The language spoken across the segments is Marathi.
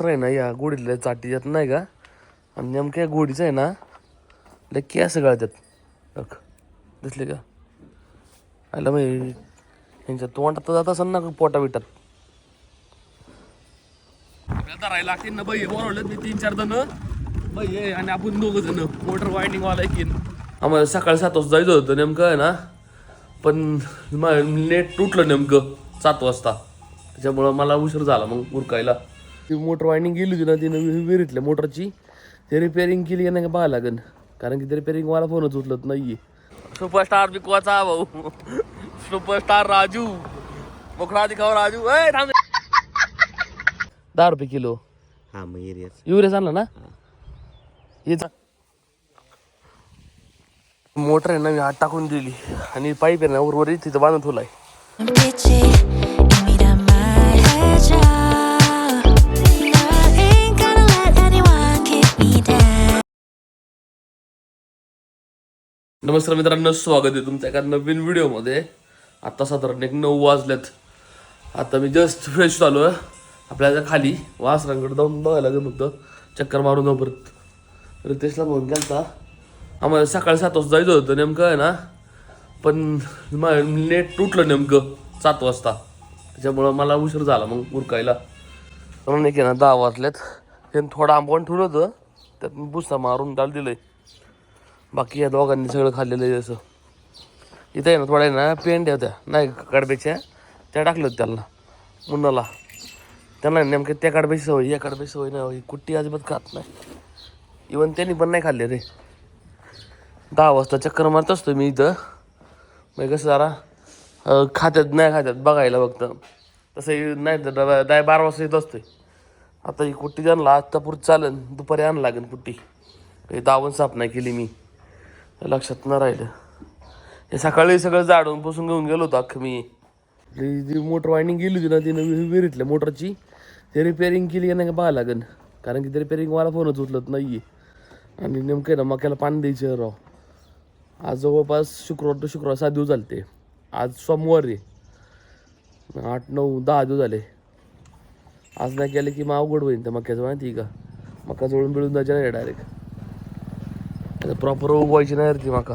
आहे ना या गोडीतल्या चाटी येत नाही का? आणि नेमक्या या गोडीचं आहे ना लय केस गळतात. बघ दिसले का? आलं मग यांच्या तोंडात जात असेल ना पोटा आपल्याला धरायला लागते ना बाई बोलवलं मी तीन चार जण. बाई आणि आपण दोघ जण. मोटर वायडिंग वाला की आम्हाला सकाळी सात वाजता जायचं होतं नेमकं आहे ना? पण नेट तुटलं नेमकं सात वाजता. त्याच्यामुळं मला उशीर झाला मग उरकायला. ती मोटर वायडिंग गेली होती ना तिनं विहिरीतल्या मोटरची. ते रिपेअरिंग केली का नाही का बघायला लागेल कारण की ते रिपेअरिंग वाला फोनच उचलत नाहीये. सुपरस्टार बिकवाचा भाऊ. सुपरस्टार राजू. मोकळा दिखाव राजू. ए थांब. दहा रुपये किलो. हा मग एरियाच युरिया आणला ना? ये जा. मोटर आहे ना मी आत टाकून दिली. आणि पाईप आहे ना उर्वरित तिथं बांधून ठेवलाय नमस्कार मित्रांनो स्वागत आहे तुमच्या एका नवीन व्हिडिओमध्ये. आत्ता साधारण एक नऊ वाजल्यात आता मी जस्ट फ्रेश झालो आहे. आपल्याला खाली वासरांकडे जाऊन बघायला लागेल फक्त चक्कर मारून जाऊ परत रितेशला फोन केला आम्हाला सकाळी सात वाजता जायचं होतं नेमकं आहे ना. पण नेट तुटलं नेमकं सात वाजता. त्याच्यामुळं मला उशीर झाला मग उरकायला. म्हणून एक आहे ना दहा वाजल्यात हे थोडं आंबवण ठेवलं होतं. त्यात मी बुस्सा मारून डाल आहे बाकी या दोघांनी सगळं खाल्लेलं आहे असं. इथं आहे ना थोड्या ना पेंड्या होत्या. नाही कडब्याच्या. त्या टाकल्या होत्या त्यांना मुन्नाला. त्यांना नेमक्या त्या कडब्याची सवय या कडब्याची सवय नाही होई कुट्टी अजिबात खात नाही. इवन त्यांनी पण नाही खाल्ले रे. दहा वाजता चक्कर मारत असतो मी इथं. मग कसं जरा खात्यात नाही खात्यात बघायला फक्त. तसं नाही तर डबा- दाय बारा वाजता येत असतोय. आता ही कुट्टी त्यांना आत्ता पुढे चालेल दुपारी आण लागेल कुट्टी. काही दावण साफ नाही केली मी. लक्षात न राहिलं. हे सकाळी सगळं जाडून पुसून घेऊन गेलो होतो अख्खं मी. ती जी मोटर वायनिंग गेली होती ना तिनं वि- विहिरीतल्या मोटरची ते रिपेअरिंग केली का नाही का पाहायला लागेल कारण की ते रिपेअरिंग मला फोनच उचलत नाही आहे आणि नेमकं आहे ना मक्याला पाणी द्यायचं राव. आज जवळपास शुक्रवार तो शुक्रवार सात दिवस झाले ते आज सोमवार आहे. आठ नऊ दहा दिवस झाले. आज नाही केलं की मग अवघड होईल त्या मक्याचं माहिती आहे का? मका जवळून बिळून जायचे नाही डायरेक्ट आता प्रॉपर उगवायची नाही ती माका.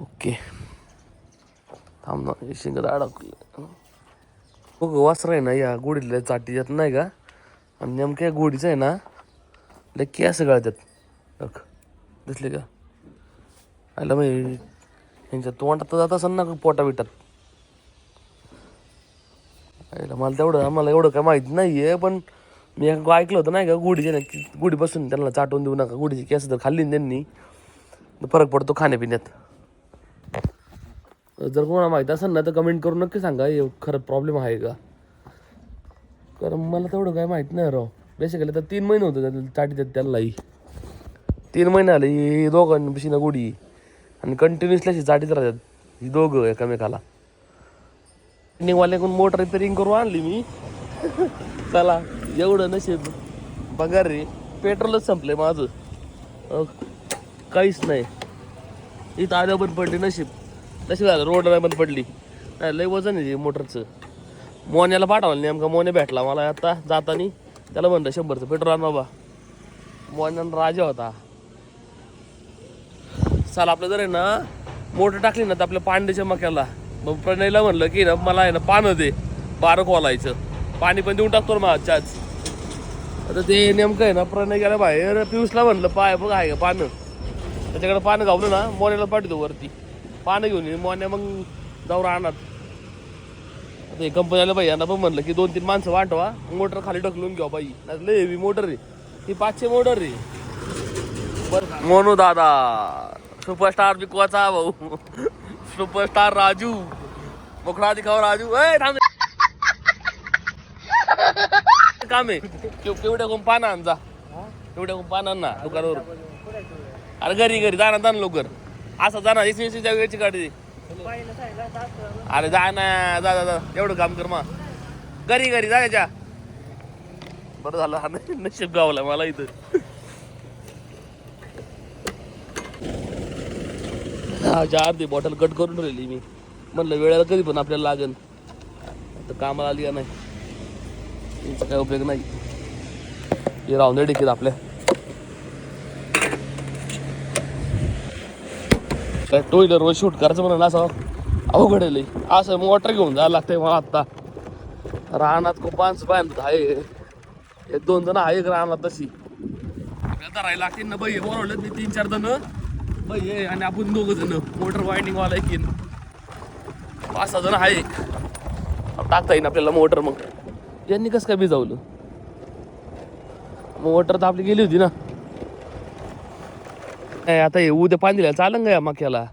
ओके. थांब ना शिंग अडकलं. बघ वासर आहे ना या गोडीतल्या चाटीच्यात नाही का? आणि नेमक्या गोडीचं आहे ना लक्की असं गळतात बघ दिसले का? आयला मग यांच्या तोंडात तर जात असेल ना पोटा बिटात. आईला मला तेवढं आम्हाला एवढं काय माहीत नाही आहे पण मी एक ऐकलं होतं नाही का गुढीचे ना की गुढी बसून त्यांना चाटवून देऊ नका गुढीची केस जर खाल्ली ना त्यांनी तर फरक पडतो खाण्यापिण्यात. जर कोणाला माहीत असेल ना तर कमेंट करून नक्की सांगा हे खरं प्रॉब्लेम आहे का? कारण मला तेवढं काय माहीत नाही राव. बेसिकली तर तीन महिने होते चाटी देत त्यांनाही. तीन महिने आले ही दोघांपाशी ना गुढी. आणि कंटिन्युअसली अशी चाटीत राहतात ही दोघं एकामेकाला. वाल्याकडून मोटर रिपेरिंग करून आणली मी. चला. एवढं नशीब. बघा रे पेट्रोलच संपले माझं. काहीच नाही. इथं आल्या बंद पडली नशीब. नशीब झालं रोड नाही बंद पडली. नाही लय वजन आहे मोटरचं. मोन्याला पाठवलं नेमका मोन्या भेटला मला आता जातानी. त्याला म्हणलं शंभरचं पेट्रोल आण बाबा. मोन्यानं राजा होता. चाल आपलं जर आहे ना मोटर टाकली ना तर आपल्या पांड्याच्या मक्याला. मग प्रणयला म्हणलं की ना मला आहे ना पानं दे. बारं खोलायचं. पाणी पण देऊन टाकतो ना माझ्याच आता ते नेमकं आहे ना प्रणय गेला बाहेर पियुषला म्हणलं पाय बघ आहे का पानं? त्याच्याकडे पानं घावलं ना मोन्याला पाठवतो वरती. पानं घेऊन ये मोन्या मग जाऊ राहणार. आता हे कंपनीला बाई यांना पण म्हणलं की दोन तीन माणसं वाटवा मोटर खाली ढकलून घ्या बाई. नाही लय हेवी मोटर आहे. ही पाचशे मोटर आहे. बरं. मोनू दादा सुपरस्टार बिकवाचा भाऊ. सुपरस्टार राजू. मोकळा दिखाव राजू. ए थांब. काम आहे. केवढ्या कोण पाना आण जा. केवढ्या कोण पाना ना दुकानावर अरे घरी घरी. जाणार जा ना लवकर. असं जाणार एस एस वेळची गाडी अरे जा ना जा जा जा. एवढं काम कर मा. घरी घरी. जायच्या बरं झालं. हा नशीब गावला मला इथं. हा अर्धी बॉटल कट करून राहिली मी. म्हणलं वेळेला कधी पण आपल्याला लागेल. तर कामाला आली का नाही? याचा काय उपयोग नाही. हे राहून दे आपल्या काय टू व्हीलरवर शूट करायचं म्हणून असं? अवघड आहे लई. असं मोटर घेऊन जायला लागतंय मला आत्ता रानात खूप पाच बांधत आहे. एक दोन जण आहे एक रानात तशी. धरायला लागतील ना बाई ओरडलेत मी तीन चार जण. बाई आणि आपण दोघ जण. मोटर वायडिंग वाला एक पाच सहा जण आहे. टाकता येईन आपल्याला मोटर मग. यांनी कसं काय भिजावलं? मोटर तर आपली गेली होती ना. नाही आता हे उद्या पाणी दिल्या चालन का या मक्याला.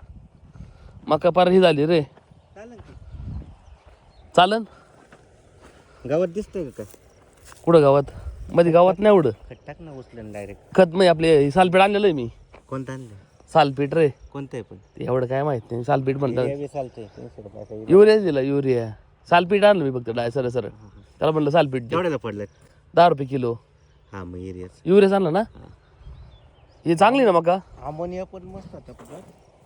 मका पार ही झाली रे. चालेल की. चालन? गावात दिसतंय का काय? कुठं गावात? मध्ये गावात नाही एवढं खत टाक ना उचलं डायरेक्ट खत नाही आपले सालपीठ आणलेलं आहे मी. कोणतं आणलं? सालपीठ रे. कोणतं आहे पण? ते एवढं काय माहीत नाही. सालपीठ म्हणतात. हे बी चालतंय. तीनशे रुपयाचं. युरिया दिला युरिया. सालपीठ आणलं मी फक्त डाय सर सर त्याला म्हणलं सालपीठ दे. केवढ्याला पडलं दहा रुपये किलो. हा मग एरियाच युरिया आणलं ना? हे. चांगली ना मका? अमोनिया पण मस्त होता कुठं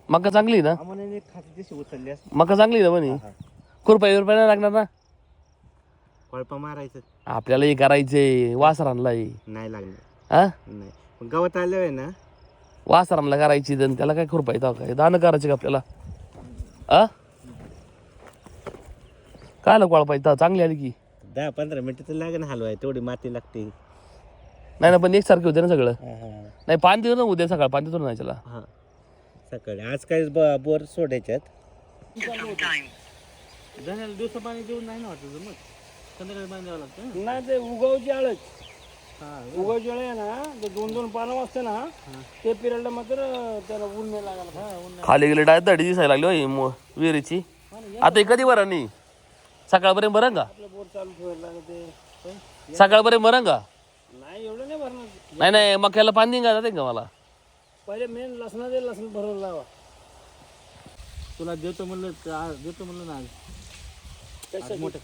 मका चांगली ना? अमोनियाने उचलली असते. मका चांगली ना म्हणे? खुरपा रुपये नाही लागणार ना? कळपा मारायचं. आपल्याला हे करायचे वासरांना हे नाही लागणार. हा? नाही. पण गावात आल्यावर आहे ना? वासरांना करायची then त्याला काय खुरपा येतं काय? दान करायचे का आपल्याला? आ काय लोक पाहिजे चांगली आली की. दहा पंधरा मिनिटं तर लागेल हलवाय तेवढी माती लागते. नाही ना पण एकसारखे होते ना सगळं. हा हा. नाही पाणी देऊ ना उद्या सकाळ पाणी देतो ना त्याला हा. सकाळी. आज काय ब- बोर सोडायच्यात? दिवसा पाणी देऊन नाही ना वाटत मग. संध्याकाळी पाणी द्यावं लागतं नाही ते उगवची आळच उगवची आळ आहे ना ते दोन दोन पानं असते ना ते पिरियडला मात्र त्याला ऊन नाही लागायला खाली गेले डायरेक्ट दडी दिसायला लागली होय मो- विहिरीची. आता हे कधी बरं नाही सकाळपर्यंत बरं का? आपलं बोर चालू ठेवायला लागते सकाळपर्यंत बरं का? नाही एवढं नाही भरणार. नाही नाही मक्याला पाणी का जाते का मला? पहिले मेन लसणाचे लसण भरवलं लावा. तुला देतो म्हणलं आज देतो म्हणलं ना आज. आज मोठं.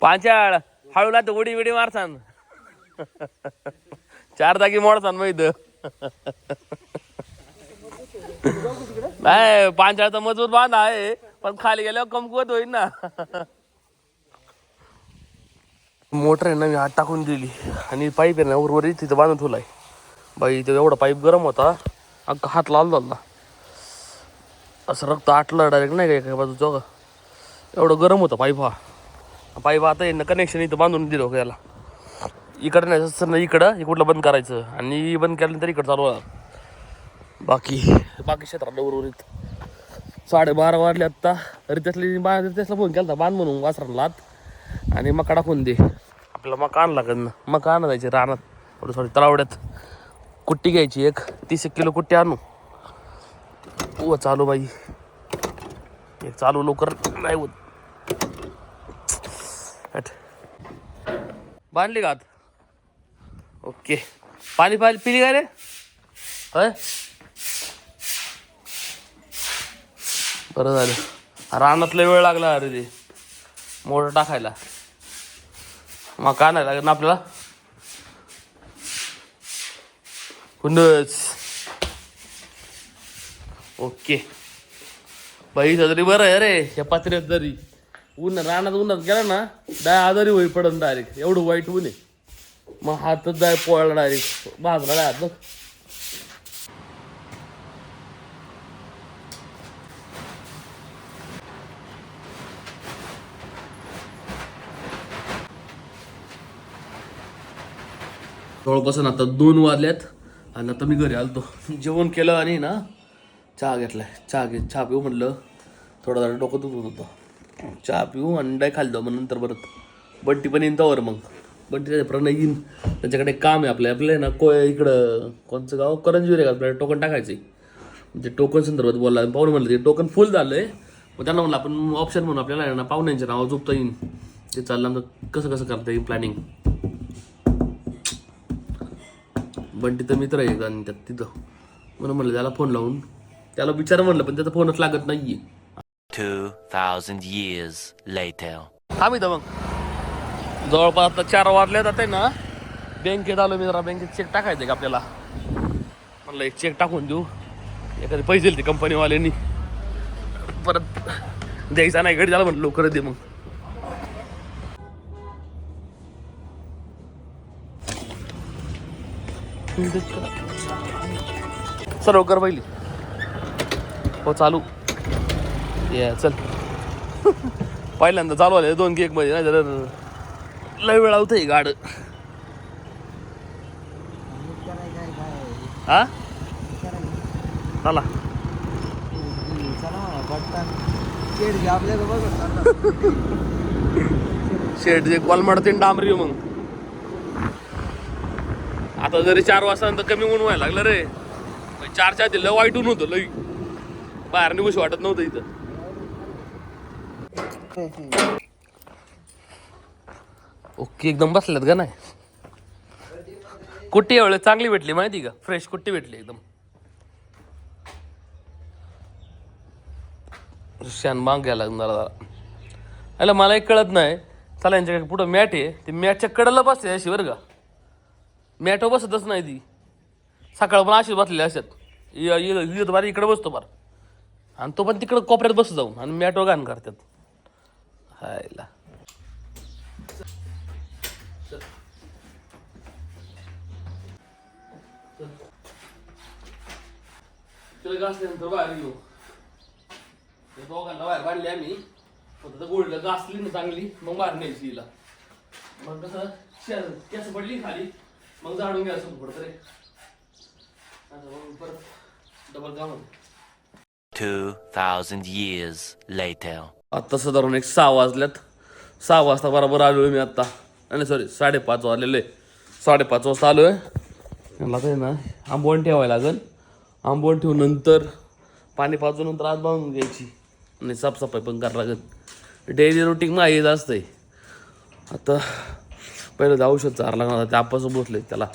पांचाळ हळूला तर उडी बिडी मारसान. चार जागी मोडसान मग इथं. नाही पांचाळचा मजबूत बांध आहे. पण खाली गेल्यावर कमकुवत होईल ना. मोटर आहे ना मी आत टाकून दिली. आणि पाईप आहे ना उर्वरित तिथं बांधून ठेवलाय. बाई तो एवढा पाईप गरम होता. अख्खा हात लाल झाला. असं रक्त आटलं डायरेक्ट नाही का एका बाजूचं का एवढं गरम होतं पाईप हा. पाईप आता येणं कनेक्शन इथं बांधून दिलं हो याला. इकडं नाही असं ना इकडं इकडलं बंद करायचं. आणि बंद केल्यानंतर इकडं चालू बाकी बाकी क्षेत्राला उर्वरित. साडेबारा वाजले आत्ता. रितेशला बा रितेशला फोन केला बांध म्हणून वासरांना आत आणि मका टाकून दे. आपल्याला मका आणला लागत ना मका आणा जायचे रानात. थोडं थोडी तलावड्यात. कुट्टी घ्यायची एक. तीस एक किलो कुट्टी आणू. व चालू बाई. एक चालू लवकर नाही होत. बांधली का आत? ओके. पाणी पाणी पिली काय रे? बरं झालं. रानातला वेळ लागला अरे ते मोटर टाकायला. मग का नाही लागत ना आपल्याला? कुंडच ओके. बाई तरी बरं आहे रे. या पात्र्यात जरी. ऊन रानात उन्हात गेला ना डाय आजारी होई पडन डायरेक्ट एवढं वाईट ऊन आहे. मग हातच जाय पोळला डायरेक्ट भाजला डाय हात बघ जवळपासून आता दोन वाजल्यात आणि आता मी घरी आलतो. जेवण केलं आणि ना चहा घेतलाय. चहा घे चहा पिऊ म्हटलं. थोडा जरा डोकं दुखत होतं. चहा पिऊ आणि डाय खाल्लं मग नंतर परत. बंटी पण येईन तवर मग. बंटी त्याच्या प्रणय येईन. त्याच्याकडे काम आहे आपलं. आपलं आहे ना को इकडं कोणचं गाव? करंजीवर आहे का? आपल्याला टोकन टाकायचं आहे म्हणजे ते टोकन संदर्भात बोलला पाहुणे म्हणलं ते टोकन फुल झालं आहे मग त्यांना म्हणलं आपण ऑप्शन म्हणून आपल्याला ना पाहुण्यांच्या नावावर झोपता येईन. ते चाललं. आमचं कसं कसं करता येईल प्लॅनिंग बंटी तर मित्र आहे आणि त्यात तिथं. म्हणून म्हणलं त्याला फोन लावून. त्याला विचार म्हणलं पण त्याचा फोनच लागत नाहीये. 2,000 years later. थांब इथं मग जवळपास आता चार वाजले जाते ना. बँकेत आलो मी जरा. बँकेत चेक टाकायचं का आपल्याला. म्हणलं एक चेक टाकून देऊ. एखादे पैसे दिले ते कंपनीवाल्यांनी परत द्यायचा नाही. घडी झाला म्हणलं लवकर दे मग. सर्व कर पहिली. हो चालू. ये चल. पहिल्यांदा चालू आले दोन केकमध्ये नाही तर लय वेळा होतं गाड हा चला. शेट जे कॉल मारते डांबरी मग. आता जरी चार वाजता तर कमी ऊन व्हायला लागलं रे चार चारच्या आधी लय वाईट ऊन होतं लई बाहेर निघूशी वाटत नव्हतं इथं. ओके एकदम बसल्यात का नाही. कुट्टी एवढं चांगली भेटली माहिती का? फ्रेश कुट्टी भेटली एकदम. शान माग घ्यायला लागणार जरा अरे मला एक कळत नाही. चला यांच्याकडे पुढं मॅट आहे. ती मॅटच्या कडेला बसते अशी बरं का. मॅटो बसतच नाही ती. सकाळ पण अशीच बसलेली असतात. येत बार इकडे बसतो बार. आणि तो पण तिकडं कोपऱ्यात बसतो जाऊन आणि मॅटो गाण करतात. हायला. चल घासल्यानंतर बाहेर घेऊ दोघांना बाहेर काढली आम्ही. फक्त गोळीला घासली ना चांगली मग बाहेर न्यायची हिला. मग कसं केस पडली खाली. मग झाडून घ्यायचं पडतं रे आता मग परत डबल काम होतं. 2,000 years later. आत्ता साधारण एक सहा वाजल्यात. सहा वाजता बरोबर आलो मी आत्ता नाही सॉरी साडेपाच वाजलेले. साडेपाच वाजता आलो आहे मला काय ना आंबवण ठेवायला लागेल. आंबवण ठेवून नंतर पाणी पाजून नंतर आज बांधून घ्यायची. आणि साफसफाई पण करावं लागेल. डेली रुटीन जास्त आहे आता पहिलं ते औषध चार लागणार ते आपासून बसले त्याला.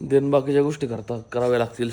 देन बाकीच्या गोष्टी करता कराव्या लागतील.